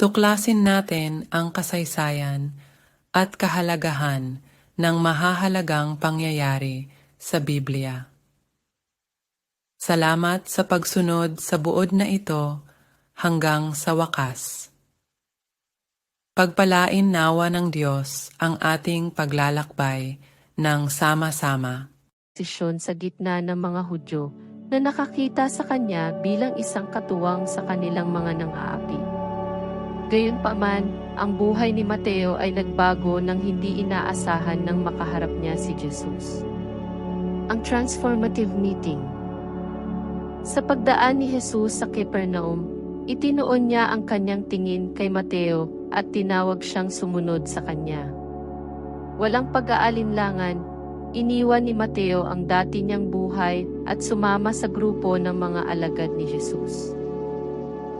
Tuklasin natin ang kasaysayan at kahalagahan ng mahahalagang pangyayari sa Biblia. Salamat sa pagsunod sa buod na ito hanggang sa wakas. Pagpalain nawa ng Diyos ang ating paglalakbay ng sama-sama. posisyon sa gitna ng mga Hudyo na nakakita sa kanya bilang isang katuwang sa kanilang mga nang-aapi. Gayunpaman, ang buhay ni Mateo ay nagbago nang hindi inaasahan nang makaharap niya si Jesus. Ang transformative meeting Sa pagdaan ni Jesus sa Capernaum, itinuon niya ang kanyang tingin kay Mateo at tinawag siyang sumunod sa kanya. Walang pag-aalinlangan, Iniwan ni Mateo ang dati niyang buhay at sumama sa grupo ng mga alagad ni Jesus.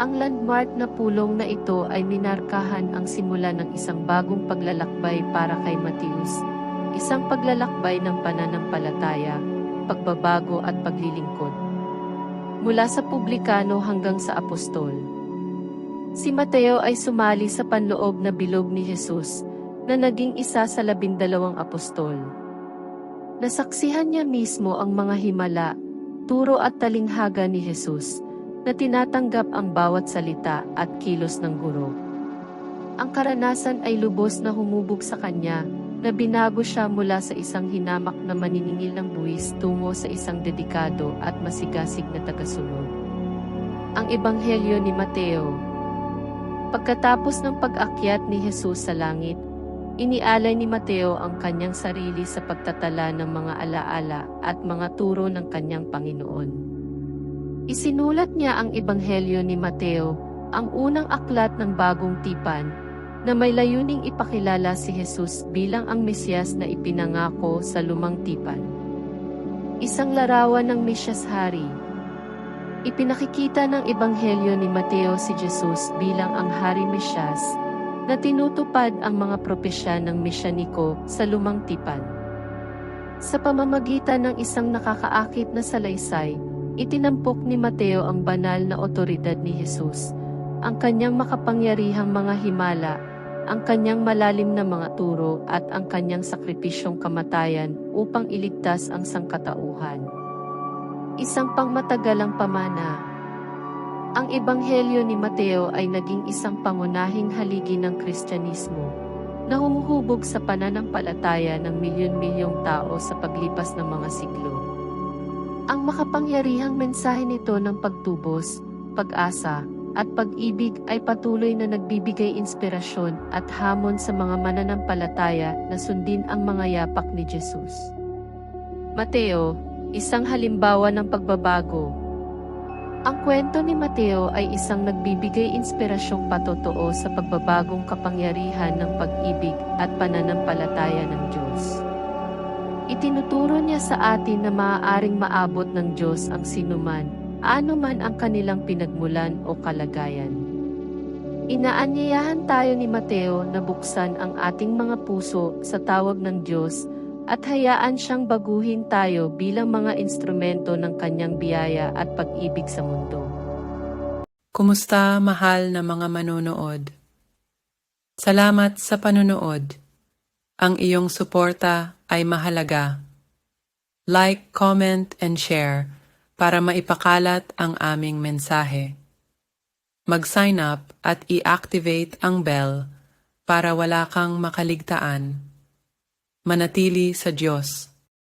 Ang landmark na pulong na ito ay minarkahan ang simula ng isang bagong paglalakbay para kay Mateus, isang paglalakbay ng pananampalataya, pagbabago at paglilingkod. Mula sa publikano hanggang sa apostol. Si Mateo ay sumali sa panloob na bilog ni Jesus na naging isa sa labindalawang apostol. Nasaksihan niya mismo ang mga himala, turo at talinghaga ni Jesus, na tinatanggap ang bawat salita at kilos ng guro. Ang karanasan ay lubos na humubog sa kanya, na binago siya mula sa isang hinamak na maniningil ng buwis tungo sa isang dedikado at masigasig na tagasunod. Ang Ebanghelyo ni Mateo Pagkatapos ng pag-akyat ni Jesus sa langit, Inialay ni Mateo ang kanyang sarili sa pagtatala ng mga alaala at mga turo ng kanyang Panginoon. Isinulat niya ang Ebanghelyo ni Mateo, ang unang aklat ng bagong tipan, na may layuning ipakilala si Jesus bilang ang Mesyas na ipinangako sa lumang tipan. Isang larawan ng Mesyas Hari. Ipinakikita ng Ebanghelyo ni Mateo si Jesus bilang ang Hari Mesyas, na tinutupad ang mga propesya ng misyaniko sa lumang tipan. Sa pamamagitan ng isang nakakaakit na salaysay, itinampok ni Mateo ang banal na otoridad ni Jesus, ang kanyang makapangyarihang mga himala, ang kanyang malalim na mga turo at ang kanyang sakripisyong kamatayan upang iligtas ang sangkatauhan. Isang pangmatagalang pamana, ang Ebanghelyo ni Mateo ay naging isang pangunahing haligi ng Kristyanismo na humuhubog sa pananampalataya ng milyon-milyong tao sa paglipas ng mga siglo. Ang makapangyarihang mensahe nito ng pagtubos, pag-asa, at pag-ibig ay patuloy na nagbibigay inspirasyon at hamon sa mga mananampalataya na sundin ang mga yapak ni Jesus. Mateo, isang halimbawa ng pagbabago, ang kwento ni Mateo ay isang nagbibigay inspirasyong patotoo sa pagbabagong kapangyarihan ng pag-ibig at pananampalataya ng Diyos. Itinuturo niya sa atin na maaaring maabot ng Diyos ang sinuman, ano man ang kanilang pinagmulan o kalagayan. Inaanyayahan tayo ni Mateo na buksan ang ating mga puso sa tawag ng Diyos at hayaan siyang baguhin tayo bilang mga instrumento ng kanyang biyaya at pag-ibig sa mundo. Kumusta mahal na mga manonood? Salamat sa panonood. Ang iyong suporta ay mahalaga. Like, comment, and share para maipakalat ang aming mensahe. Mag-sign up at i-activate ang bell para wala kang makaligtaan. Manatili sa Diyos.